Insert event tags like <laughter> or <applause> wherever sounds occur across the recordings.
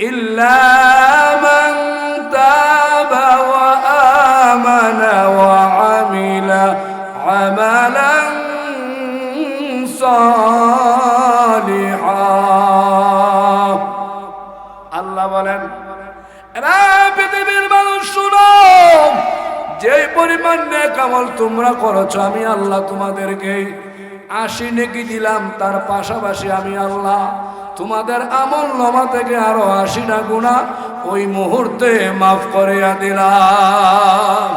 إلا من تاب وآمن وعمل عملا صالحا আল্লাহ বলেন এরা পৃথিবীর মানুষ শুনো যে পরিমাণ নেক আমল তোমরা করেছো আমি আল্লাহ তোমাদেরকে আশি নেকি দিলাম তার পাশাপাশি আমি আল্লাহ তোমাদের আমল নমা থেকে আরও আশিটা গুণা ওই মুহূর্তে মাফ করিয়া দিলাম।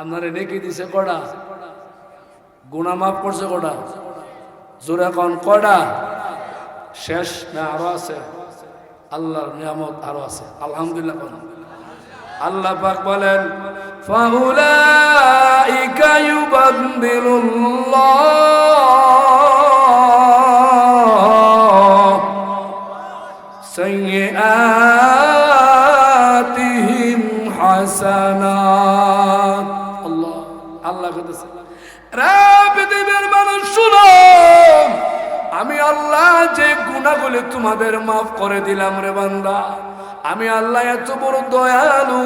আপনারা নেকি দিছে কটা গুণা মাফ করছে কটা জোরে কন কটা শেষ না আরও আছে? আল্লাহর নিয়ামত আরও আছে। আলহামদুলিল্লাহ আল্লাহ পাক বলেন, ফাউলাইকা ইউবাদদিলুল্লাহ। হাসানাত আল্লাহ আল্লাহ কইতেছে রে পৃথিবীর মানুষ, শুনো, আমি আল্লাহ যে গুণাগুলি তোমাদের মাফ করে দিলাম রে বান্দা। আমি আল্লাহ এত বড় দয়ালু,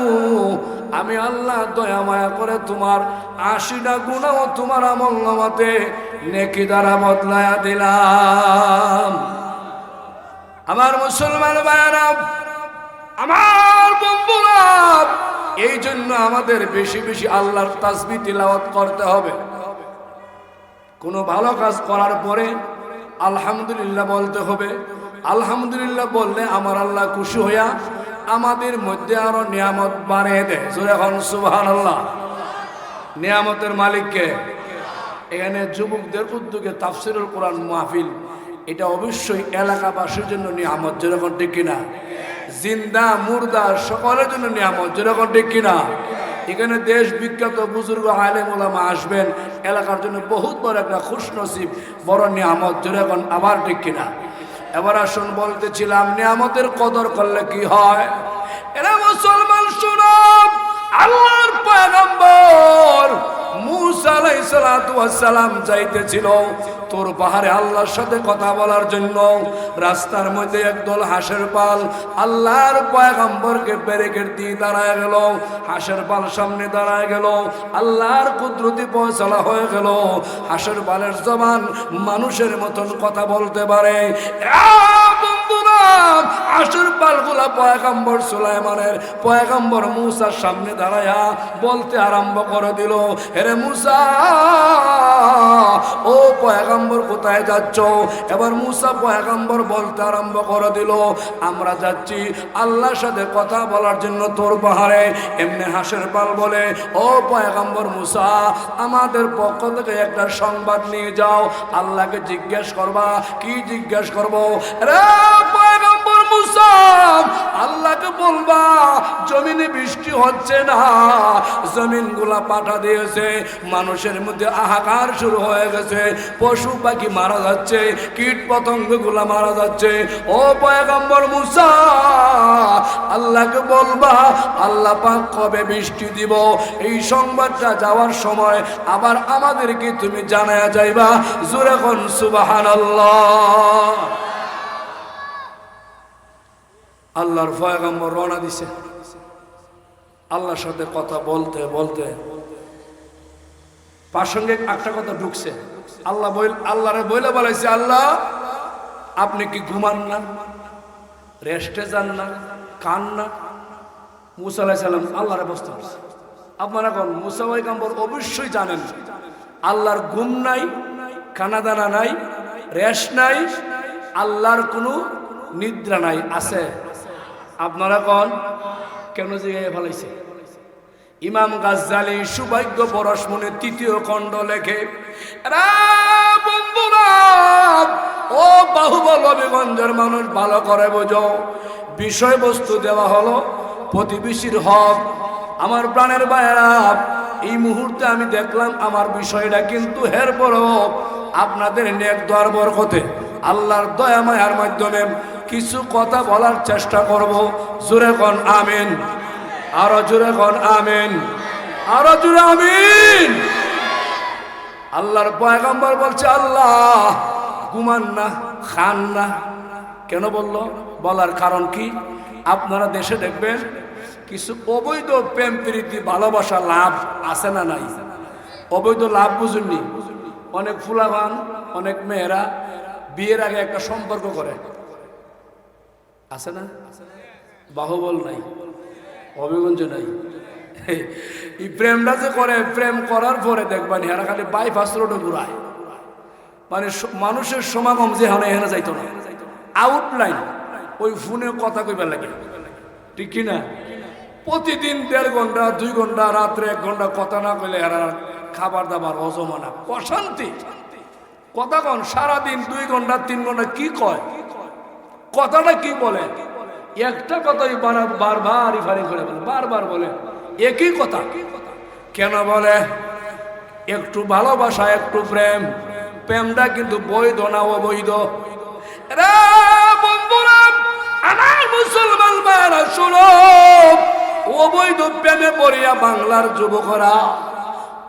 আমি আল্লাহ দয়া মায়া করে তোমার আশিটা গুণাও তোমার আমল নেকি দ্বারা বদলায়া দিলাম। আমার মুসলমান ভাইয়ারা আমার বন্ধুরা এই জন্য আমাদের বেশি বেশি আল্লাহর তাসবি তিলাওয়াত করতে হবে। কোনো ভালো কাজ করার পরে আলহামদুলিল্লাহ বলতে হবে। আলহামদুলিল্লাহ বললে আমার আল্লাহ খুশি হইয়া আমাদের মধ্যে আরও নিয়ামত বাড়িয়ে দেয়। এখন সুবাহান আল্লাহ নিয়ামতের মালিককে এখানে যুবকদের উদ্যোগে তাফসিরুল কোরআন মাহফিল। এটা অবশ্যই এলাকাবাসীর জন্য নিয়ামত যেরকম ঠিক কিনা? জিন্দা, মুর্দা, সকলের জন্য নিয়ামত। যেরকম ঠিক কিনা? এখানে দেশ বিখ্যাত বুজুর্গ, আলেম, ওলামা আসবেন। এলাকার জন্য বহুত বড় একটা খুশ নসিব বড় নিয়ামত। যেরকম আবার ঠিক কিনা? এবার আসুন, বলতেছিলাম, নিয়ামতের কদর করলে কি হয়? এরা মুসলমান শুনব আল্লাহর পয়গম্বর মুসা আলাইহিস সালাম যাইতেছিল। তোর পাহাড়ে আল্লাহর সাথে কথা বলার জন্য রাস্তার মধ্যে একদল হাঁসের পাল আল্লাহর পয়গম্বরকে ব্যারিকেড দিয়ে দাঁড়ায় গেল। হাঁসের পাল সামনে দাঁড়ায় গেল। আল্লাহর কুদরতি পৌঁছলা হয়ে গেল। হাঁসের পালের জবান মানুষের মতন কথা বলতে পারে। আ, বন্ধুরা হাঁসের পালগুলা পয়গম্বর সুলাইমানের। পয়গম্বর মুসার সামনে দাঁড়ায়া বলতে আরম্ভ করে দিল হেরে মুসা ও পয়গম্বর কোথায় যাচ্ছ? এবার মুসা পয়গম্বর বলতে আরম্ভ করে দিল আমরা যাচ্ছি আল্লাহর সাথে কথা বলার জন্য তোর পাহাড়ে। এমনি হাঁসের পাল বলে ও পয়গম্বর মুসা আমাদের পক্ষ থেকে একটা সংবাদ নিয়ে যাও। আল্লাহকে জিজ্ঞেস করবা কি জিজ্ঞেস করব? রে পয়গম্বর আল্লাহকে বলবা, জমিনে বৃষ্টি হচ্ছে না। পাঠা দিয়েছে, মানুষের মধ্যে আহাকার শুরু হয়ে গেছে। পশু পাখি মারা যাচ্ছে, কীট পতঙ্গগুলা মারা যাচ্ছে। ও পয়গম্বর মুসা, আল্লাহকে বলবা, আল্লাহ পাক কবে বৃষ্টি দিব? এই সংবাদটা যাওয়ার সময় আবার আমাদেরকে তুমি জানায়া যাইবা। জোরে কোন সুবহানাল্লাহ। আল্লাহর পয়গম্বর রওনা দিছে। আল্লাহর সাথে কথা বলতে বলতে প্রাসঙ্গিক একটা কথা ঢুকছে। আল্লাহ বল আল্লাহরে বইলে বলাইছে, আল্লাহ, আপনি কি ঘুমান না? রেস্টে যান না কান না? মুসা আলাহ সাল্লাম আল্লাহরে বসতে পারছে আপনারা এখন মুসা পয়গম্বর অবশ্যই জানেন, আল্লাহর ঘুম নাই, খানাদানা নাই, রেস্ট নাই, আল্লাহর কোনো নিদ্রা নাই, আছে? আপনারা কন? কেন জিগাই ফেলাইছে? ইমাম গাজ্জালি সৌভাগ্য পরশমনে তৃতীয় খণ্ড লেখে ও বাহুবল হবিগঞ্জের মানুষ, ভালো করে বোঝো। বিষয়বস্তু দেওয়া হলো প্রতিবেশীর হক। আমার প্রাণের বায়রা এই মুহূর্তে আমি দেখলাম আমার বিষয়টা কিন্তু হের পরও আপনাদের নেক দর বরকতে, আল্লাহর দয়া মায়ার মাধ্যমে কিছু কথা বলার চেষ্টা করব। জোরে কন, আমিন। আরও জোরে কন, আমিন। আরও জোরে, আমিন। আল্লাহর পয়গম্বর বলছে, আল্লাহ, ঘুমান না, খান না। কেন বলল? বলার কারণ কি? আপনারা দেশে দেখবেন, কিছু অবৈধ প্রেম প্রীতি, ভালোবাসা, লাভ আছে না নাই? অবৈধ লাভ বুঝুননি? অনেক ফুলাবান, অনেক মেয়েরা বিয়ের আগে একটা সম্পর্ক করে। আছে না? বাহুবল নাই অভিগঞ্জ নাই। এই প্রেমটা যে করে, প্রেম করার পরে দেখবেন হেরা খালি বাইপাস রোডে ঘুরায়। মানে মানুষের সমাগম যে হানে এখানে যাইতো না। আউটলাইন ওই ফোনে কথা কইবার লাগে। ঠিক কি না? প্রতিদিন দেড় ঘণ্টা, দুই ঘণ্টা, রাত্রে এক ঘণ্টা কথা না কইলে এরা খাবার দাবার হজম হয় না অশান্তি কথা কন, সারাদিন দুই ঘণ্টা, তিন ঘণ্টা কি কয়? কথাটা কি বলে? একটা কথাই বারা- বারবার রিফারিং করে বলে, বারবার বলে। একই কথা। কেন বলে? একটু ভালোবাসা, একটু প্রেম। প্রেমটা কিন্তু বৈধ না অবৈধ? আমার মুসলমান ভাইরা, শুনো। অবৈধ প্রেমে পড়িয়া বাংলার যুবকরা,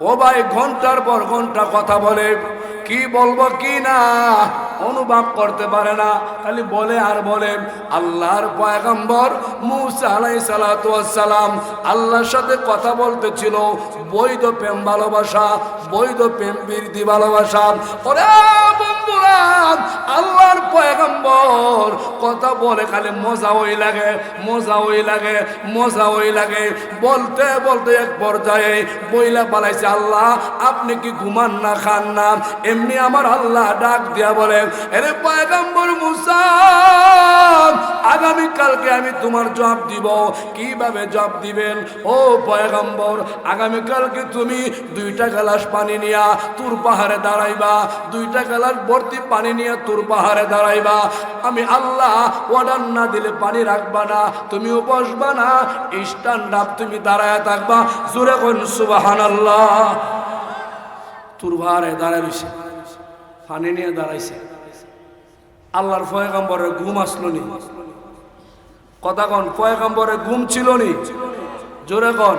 ও ভাই ঘণ্টার পর ঘণ্টা কথা বলে। কি বলব কি না? অনুভব করতে পারে না। খালি বলে আর বলে, আল্লাহর পয়গম্বর মুসা আলাই সালাম আল্লাহর সাথে কথা বলতেছিল। বৈধ প্রেম ভালোবাসা, বৈধ প্রেম বৃদ্ধি ভালোবাসা। ওরে বন্ধুরা, আল্লাহর পয়গম্বর কথা বলে খালি মজা ওই লাগে মজা ওই লাগে মজা ওই লাগে। বলতে বলতে এক পর্যায়ে বইলা পালাইছে, আল্লাহ, আপনি কি ঘুমান না, খান না? এমনি আমার আল্লাহ ডাক দিয়া বলে, এরে পয়গম্বর মুসা, আগামী কালকে আমি তোমার জবাব দিব। কীভাবে জবাব দিবেন? ও পয়গম্বর, আগামী কালকে তুমি দুইটা গ্লাস পানি নিয়া তুর পাহাড়ে দাঁড়াইবা, দুইটা গ্লাস ভর্তি পানি নিয়ে তুর পাহাড়ে দাঁড়াইবা। আমি আল্লাহ অর্ডার না দিলে পানি রাখবা না তুমিও বসবা না স্ট্যান্ড আপ তুমি দাঁড়ায় থাকবা। জোরে কোন সুবাহান আল্লাহ তুর পাহাড়ে দাঁড়ায় পানি নিয়ে দাঁড়াইছে। আল্লাহর পয়গম্বরের ঘুম আসলো নি। কথা কন, পয়গম্বরের ঘুম ছিল নি? জোরে কন।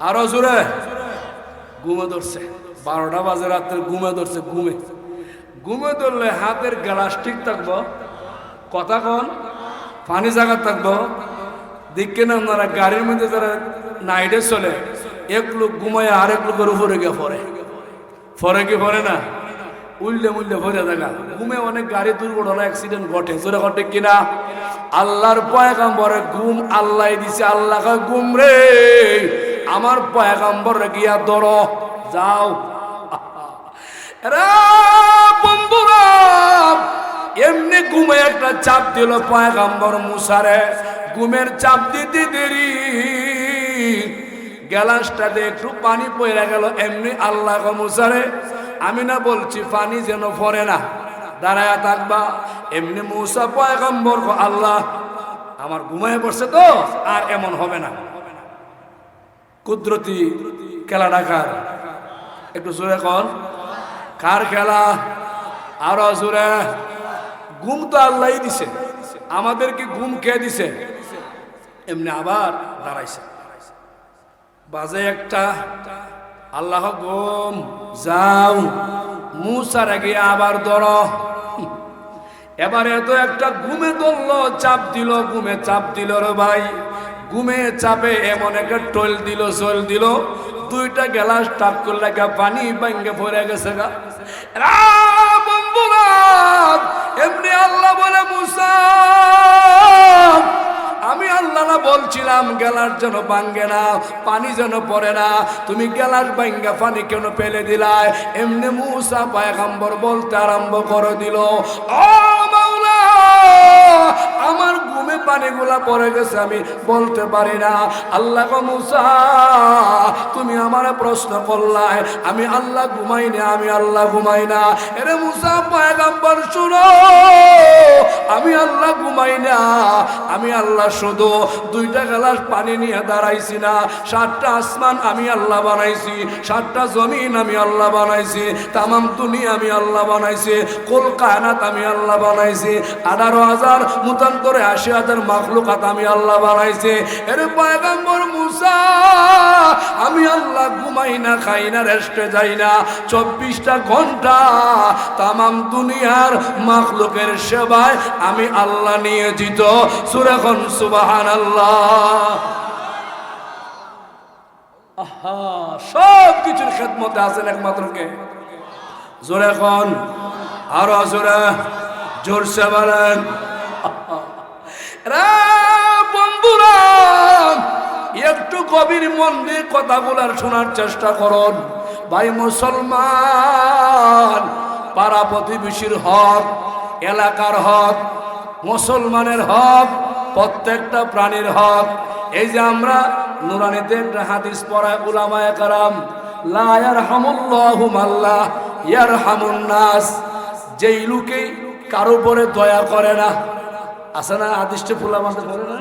আরও জোরে। ঘুমে ধরছে। বারোটা বাজে রাত্রে ঘুমে ধরছে, ঘুমে। ঘুমে ধরলে হাতের গ্লাস ঠিক থাকব। কথা কন, পানি জায়গা থাকব। দেখকে না আপনারা গাড়ির মধ্যে যারা নাইটে চলে, এক লোক ঘুমায় আরেক লোকের উপরে গিয়ে পরে কি পরে না? উল্লে মুল্লে ভরে থাকা ঘুমে অনেক গাড়ি দুর্ঘটনা অ্যাক্সিডেন্ট ঘটে। জোরে ঘটে কিনা? আল্লাহর পয়গাম্বরে ঘুম আল্লাহ দিছে আল্লাহ কয়, ঘুম রে আমার পয়গাম্বর গিয়া ধরো যাও। বন্ধুরা এমনি ঘুমে একটা চাপ দিল পয়গাম্বর মুসারে। ঘুমের চাপ দিতে দেরি। গ্যালাসটাতে একটু পানি পড়ে গেল এমনি আল্লাহ মুসারে আমি না বলছি পানি যেন ফরে না। দাঁড়ায় থাকবা। এমনি মুসা পয়গম্বর আল্লাহ, আমার ঘুমায় পড়ছে তো, আর এমন হবে না। কুদরতি খেলা ডাকার। একটু জোরে কন। কার খেলা? আরও জোরে। ঘুম তো আল্লাহ দিছে। আমাদেরকে ঘুম খেয়ে দিছে? এমনি আবার দাঁড়াইছে। বাজে একটা আল্লাহ গোম যাও। মুসার আগে আবার ধর। এবারে তো একটা ঘুমে ধরল, চাপ দিল, ঘুমে চাপ দিল রে ভাই। ঘুমে চাপে এমন একটা টোল দিল চল দিল। দুইটা গ্লাস টাপ করলে গা পানি ভাঙ্গে পড়ে গেছে গা। বন্ধুরা, এমনি আল্লাহ বলে, মুসা আমি আল্লাহ বলছিলাম গেলার যেন ভাঙ্গে না, পানি যেন পড়ে না। তুমি গেলার ভাঙ্গা পানি কেন ফেলে দিলায় এমনি মূসা পায়গাম্বর বলতে আরম্ভ করে দিল, ও মাওলা, আমার পানিগুলা পড়ে গেছে, আমি বলতে পারি না। আল্লাহ তুমি আমার প্রশ্ন করলায় আমি আল্লাহ ঘুমাই না, আমি আল্লাহ ঘুমাই না। এরে মুসা, পয়গাম্বর, শুনো, আমি আল্লাহ ঘুমাই না, আমি আল্লাহ শুধু দুইটা গ্লাস পানি নিয়ে দাঁড়াইছি না, সাতটা আসমান আমি আল্লাহ বানাইছি, সাতটা জমিন আমি আল্লাহ বানাইছি, তামাম দুনিয়া আমি আল্লাহ বানাইছি, কুল কায়নাত আমি আল্লাহ বানাইছি, আঠারো হাজার মুতান্তরে আশি হাজার মাখলুকাত আমি আল্লাহ বানাইছি। এর পয়গাম্বর মুসা, আমি আল্লাহ ঘুমাই না, খাই না, রেস্টে যাই না। চব্বিশটা ঘণ্টা তামাম দুনিয়ার মাখলুকের সেবায় আমি আল্লাহ নিয়ে জিত সুরেখন সুবাহান আল্লাহ সব কিছুর খেদমতে আছেন একমাত্র কে? জোরে খন আরও জোরে জোরসে বলেন। রে বন্ধুরা, একটু গভীর মন দিয়ে কথা বলার শোনার চেষ্টা করুন। ভাই মুসলমান, পাড়া প্রতিবেশীর হক, এলাকার হক, মুসলমানের হক, প্রত্যেকটা প্রাণীর হক। এই যে আমরা নুরানিতে একটা হাদিস পড়ায় উলামায়ে কারাম, লা ইয়ারহামুল্লাহু মাল্লাহ ইয়ারহামুন নাস, যেই লোকে কারও উপরে দয়া করে না আছে না আদিষ্ট ফুলা মাথা করে না?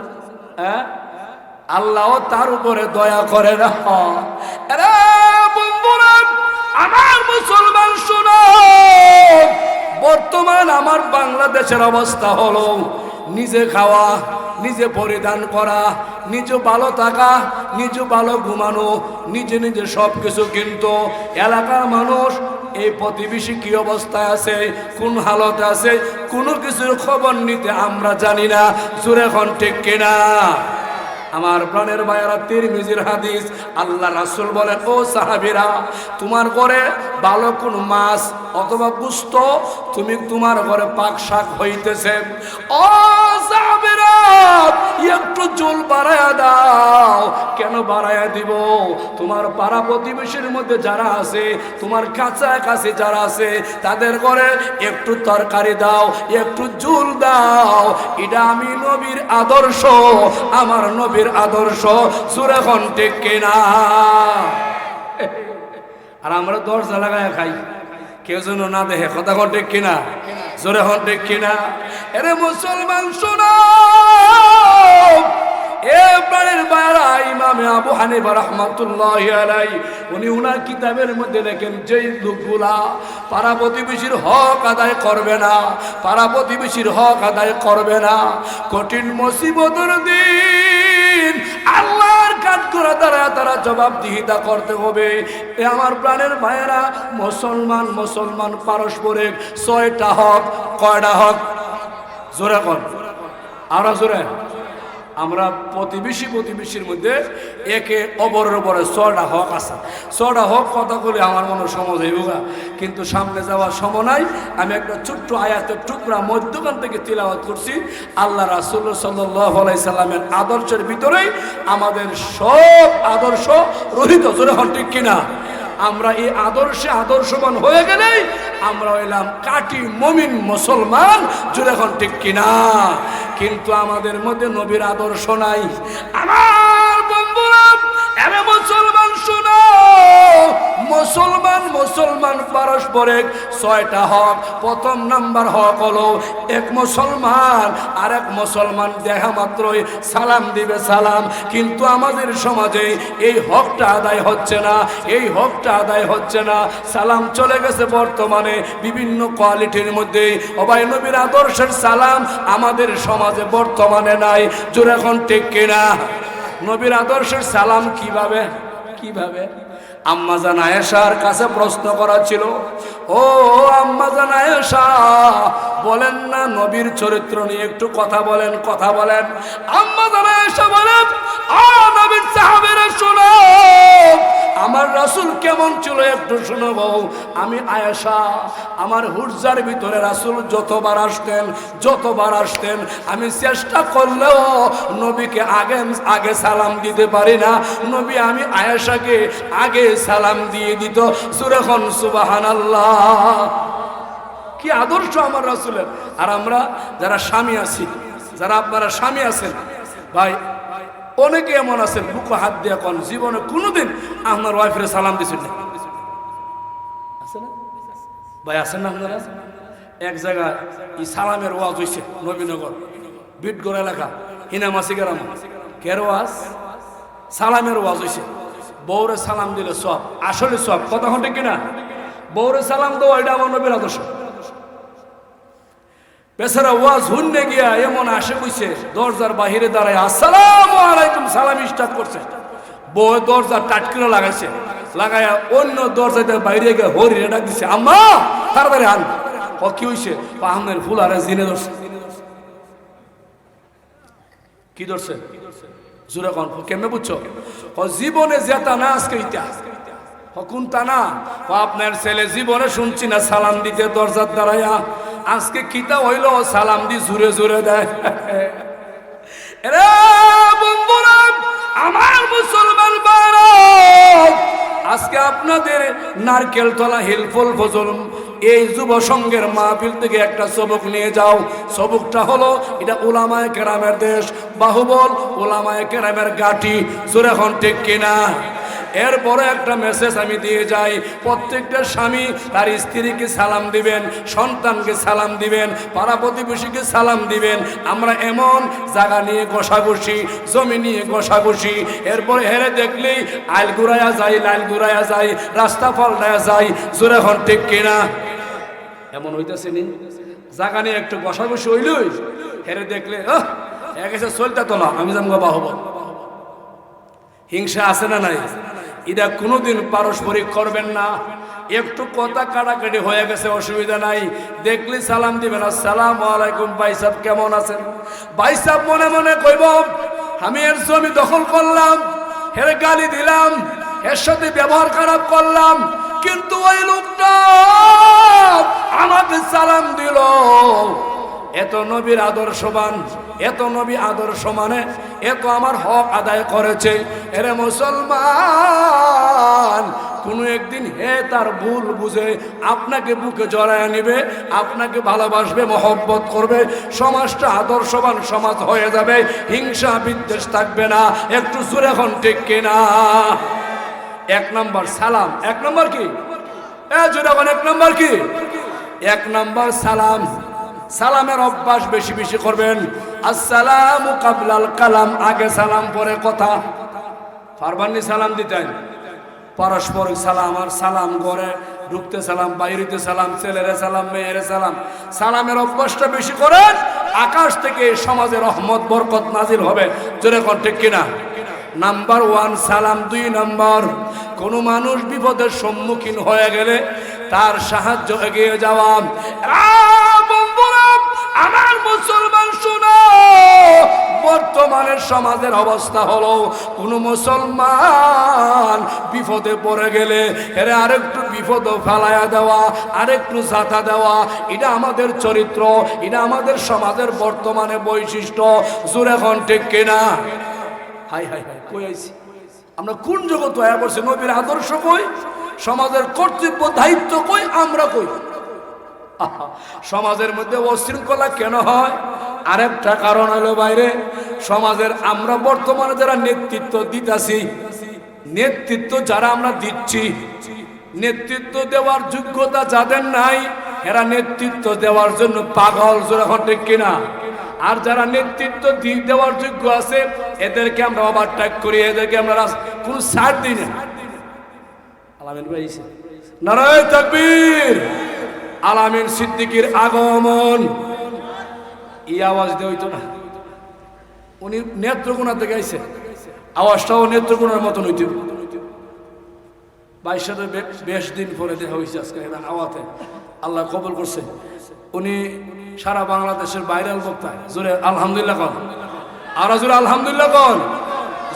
হ্যাঁ? আল্লাহ তার উপরে দয়া করে না। আমার মুসলমান শুনো, বর্তমান আমার বাংলাদেশের অবস্থা হলো, নিজে খাওয়া, নিজে পরিধান করা, নিজে ভালো থাকা, নিজে ভালো ঘুমানো, নিজে নিজে সব কিছু কিন্তু। এলাকার মানুষ এই প্রতিবেশী কি অবস্থায় আছে? কোন হালতে আছে? কোনো কিছুর খবর নিতে আমরা জানি না। জোরে এখন ঠিক কিনা? আমার প্রাণের বায়ারা তিরমিজির হাদিস, আল্লাহ রাসূল বলেন, ও সাহাবীরা, তোমার ঘরে ভালো কোন মাছ অথবা গুস্ত তুমি তোমার ঘরে পাক শাক হইতেছে। ও জল বাড়ায়া দাও। কেন বাড়ায়া দিব? তোমার পাড়া প্রতিবেশীর মধ্যে যারা আছে, তোমার কাছাকাছি যারা আছে, তাদের ঘরে একটু তরকারি দাও, একটু জুল দাও। এটা আমি নবীর আদর্শ, আমার নবীর আদর্শ। সুরে ঠিক কিনা? আর আমরা দরজা লাগায় খাই। কেউ যেন না দেখে, কথা ঠিক কিনা? জোরে হন ঠিক কিনা? এরে মুসলমান শোনো। এ প্রাণের বাইরা ইমামে আবু হানিফা রাহমাতুল্লাহ আলাই উনি উনার কিতাবের মধ্যে লেখেন, যেই লোকগুলা পাড়া প্রতিবেশীর হক আদায় করবে না, পাড়া প্রতিবেশীর হক আদায় করবে না, কঠিন মুসিবতের দিন আল্লাহর কাজ করা দ্বারা তারা জবাবদিহিতা করতে হবে। এ আমার প্রাণের ভাইয়েরা মুসলমান মুসলমান পারস্পরিক, ছয়টা হক, কয়টা হক? জোরে কর আরও জোরে। আমরা প্রতিবেশী প্রতিবেশীর মধ্যে একে অপরের উপরে ছটা হক আছে। ছটা হক কথা বলে আমার মনে সমাজ হইব না। কিন্তু সামনে যাওয়ার সময় নাই। আমি একটা ছোট্ট আয়াতের টুকরা মধ্যখান থেকে তিলাওয়াত করছি। আল্লাহ রাসুল সাল্লাই সাল্লামের আদর্শের ভিতরেই আমাদের সব আদর্শ রহিত। জোরে হন ঠিক কিনা? আমরা এই আদর্শে আদর্শবান হয়ে গেলেই আমরা এলাম কাটি মমিন মুসলমান। যদি এখন ঠিক কিনা? কিন্তু আমাদের মধ্যে নবীর আদর্শ নাই। আমার বন্ধুরা এমন মুসলমান। মুসলমান মুসলমান, পারস্পরিক ছয়টা হক। প্রথম নাম্বার হক হলো এক মুসলমান আর এক মুসলমান দেখা মাত্রই সালাম দিবে সালাম। কিন্তু আমাদের সমাজে এই হকটা আদায় হচ্ছে না, এই হকটা আদায় হচ্ছে না। সালাম চলে গেছে বর্তমানে বিভিন্ন কোয়ালিটির মধ্যে। অবাই নবীর আদর্শের সালাম আমাদের সমাজে বর্তমানে নাই। জোর এখন ঠিক কিনা? নবীর আদর্শের সালাম কীভাবে? কীভাবে? আম্মাজান আয়েশার কাছে প্রশ্ন করা ছিল, ও আম্মাজান আয়েশা, বলেন না নবীর চরিত্র নিয়ে একটু কথা বলেন কথা বলেন। আম্মাজান আয়েশা বলেন, আ নবীর সাহাবীরা শুনো আমার রাসূল কেমন ছিল একটু শুনো বউ আমি আয়েশা, আমার হুরজার ভিতরে রাসূল যতবার আসতেন যতবার আসতেন, আমি চেষ্টা করলেও নবীকে আগে আগে সালাম দিতে পারি না। নবী, আমি আয়েশাকে আগে সালাম দিয়ে দিত। সুরেখন সুবাহান আল্লাহ কি আদর্শ আমার রাসূলের। আর আমরা যারা স্বামী আছি, যারা আপনারা স্বামী আছেন, ভাই অনেকে এমন আছেন বুকো হাত দিয়ে কোন, জীবনে কোনোদিন আপনার ওয়াইফের সালাম দিছেন না। ভাই, আছেন না আপনারা? এক জায়গায় সালামের ওয়াজ হয়েছে নবীনগর, বিটগড় এলাকা হিনামাসি গ্রাম কের ওয়াজ? সালামের ওয়াজ হয়েছে বউরে সালাম দিলে সব, আসলে সব, কথা হটে কিনা? বউরে সালাম দেওয়া, এটা আমার নবীর আদর্শ। বেচারা ওয়াজ হুন্নে গিয়া এমন আসে বুঝছে দরজার বাহিরে দাঁড়ায়, আসসালাম আলাইকুম সালাম স্টার্ট করছে। বউ দরজা টাটকিরা লাগাইছে। লাগাইয়া অন্য দরজাতে বাইরে গিয়ে হরি ডাক দিছে, আম্মা, তাড়াতাড়ি আন ও কি হইছে? আহমের ফুল আরে জিনে ধরছে। কি ধরছে? জোরে কন, কেমনে বুঝছ? জীবনে জেতা না, আজকে ইটা হকুন তা না? আপনার ছেলে জীবনে শুনছি না, সালাম দিতে দরজার দাঁড়াইয়া আজকে কিতা হইল, সালাম দি জুড়ে জুড়ে দেয় আমার মুসলমান আজকে আপনাদের নারকেল তলা হিলফল ফজল এই যুব সংঘের মাহফিল থেকে একটা সবক নিয়ে যাও। সবকটা হলো, এটা ওলামায় কেরামের দেশ, বাহুবল ওলামায় কেরামের গাটি সুরেখন ঠিক কিনা? এরপরে একটা মেসেজ আমি দিয়ে যাই। প্রত্যেকটা স্বামী তার স্ত্রীকে সালাম দিবেন, সন্তানকে সালাম দিবেন, পাড়া প্রতিবেশীকে সালাম দিবেন। আমরা এমন জায়গা নিয়ে ঘষাঘষি, জমি নিয়ে ঘষাঘষি। এরপরে হেরে দেখলেই আইল ঘুরাইয়া যাই লাইল ঘুরাইয়া যাই রাস্তা পাল্টায়া যাই জোরে হন, ঠিক কিনা? এমন হইতেছে নি? জায়গা নিয়ে একটু ঘষাঘষি হইলই, হেরে দেখলে, আহ এসে চলতে তো না, আমি যাম বাহব হিংসা আছে না নাই? এটা কোনোদিন পারস্পরিক করবেন না। একটু কথা কাটাকাটি হয়ে গেছে, অসুবিধা নাই। দেখলি সালাম দিবেন। আসসালাম আলাইকুম, ভাই সাহেব কেমন আছেন? ভাই সাহেব মনে মনে কইব, আমি এর জমি দখল করলাম হের গালি দিলাম, এর সাথে ব্যবহার খারাপ করলাম, কিন্তু ওই লোকটা আমাকে সালাম দিল। এত নবীর আদর্শবান এত নবী আদর্শ মানে এত আমার হক আদায় করেছে। এরে মুসলমান, কোনো একদিন হে তার ভুল বুঝে আপনাকে বুকে জড়ায় নিবে, আপনাকে ভালোবাসবে, মহব্বত করবে, সমাজটা আদর্শবান সমাজ হয়ে যাবে, হিংসা বিদ্বেষ থাকবে না। একটু জোরে এখন ঠিক কিনা? এক নম্বর সালাম, এক নম্বর কি? জোরে এক নম্বর কি? এক নম্বর সালাম। সালামের অভ্যাস বেশি বেশি করবেন। আসসালামু কাবলাল কালাম, আগে সালাম, পরে কথা। ফারবানি সালাম দিতেন। পারস্পরিক সালাম আর সালাম করে ঢুকতে সালাম, বাইরিতে সালাম, ছেলেরে সালাম, মেয়েরে সালাম। সালামের অভ্যাসটা বেশি করেন, আকাশ থেকে সমাজের রহমত, বরকত নাজিল হবে। জোরে কর, ঠিক কিনা? নাম্বার ওয়ান, সালাম দুই নাম্বার। কোনো মানুষ বিপদের সম্মুখীন হয়ে গেলে তার সাহায্য এগিয়ে যাওয়া। আমার মুসলমান শুনো। বর্তমানের সমাজের অবস্থা হলো, কোন মুসলমান বিপদে পড়ে গেলে এর আরেকটু বিপদ ফেলায়া দেওয়া, আরেকটু জাতা দেওয়া, এটা আমাদের চরিত্র, এটা আমাদের সমাজের বর্তমানে বৈশিষ্ট্য। জোরে এখন ঠিক কিনা? হাই হাই হাই, কই আইছি? আমরা কোন জগৎ হয়ে পড়ছি? নবীর আদর্শ কই? সমাজের কর্তব্য, দায়িত্ব কই? আমরা কই? <laughs> সমাজের মধ্যে অশৃঙ্খলা কেন হয়? আরেকটা কারণ হলো বাইরে সমাজের আমরা বর্তমানে যারা নেতৃত্ব দিতাছি নেতৃত্ব যারা আমরা দিচ্ছি নেতৃত্ব দেওয়ার যোগ্যতা যাদের নাই এরা নেতৃত্ব দেওয়ার জন্য পাগল জোরা ঠিক কিনা? আর যারা নেতৃত্ব দেওয়ার যোগ্য আছে এদেরকে আমরা ওভারটেক করি এদেরকে আমরা কোনো ছাড় দিই না। আলামিন ভাই। নারায় তাকবীর! আলামিন সিদ্দিকির আগমন। এই আওয়াজ হইতো না। উনি নেত্রকোনা থেকে আইছে। আওয়াজটাও নেত্রকোনার মতন হইতো। বাইশ বেশ দিন পরে দেখা হয়েছে আজকে এটা আওয়াতে আল্লাহ কবল করছে। উনি সারা বাংলাদেশের বাইরাল বক্তা। জোরে আলহামদুলিল্লাহ কন। আর জোরে আলহামদুলিল্লাহ কন।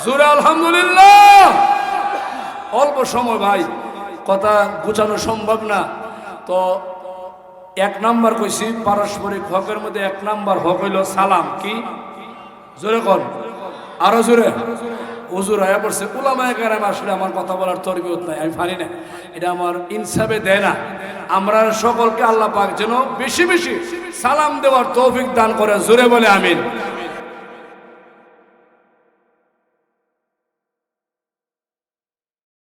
জোরে আলহামদুলিল্লাহ। অল্প সময় ভাই, কথা গুছানো সম্ভব না। তো এক নাম্বার কইছি, পারস্পরিক হকের মধ্যে এক নাম্বার হক হইল সালাম। কি? জোরে কন। আরও জোরে। হুজুর হয়ে পড়ছে ওলামায় কারাম আসলে আমার কথা বলার তরবিয়ত নাই, আমি পারি না। এটা আমার ইনসাফে দেয় না। আমরা সকলকে আল্লাহ পাক যেন বেশি বেশি সালাম দেওয়ার তৌফিক দান করে। জোরে বলে আমিন।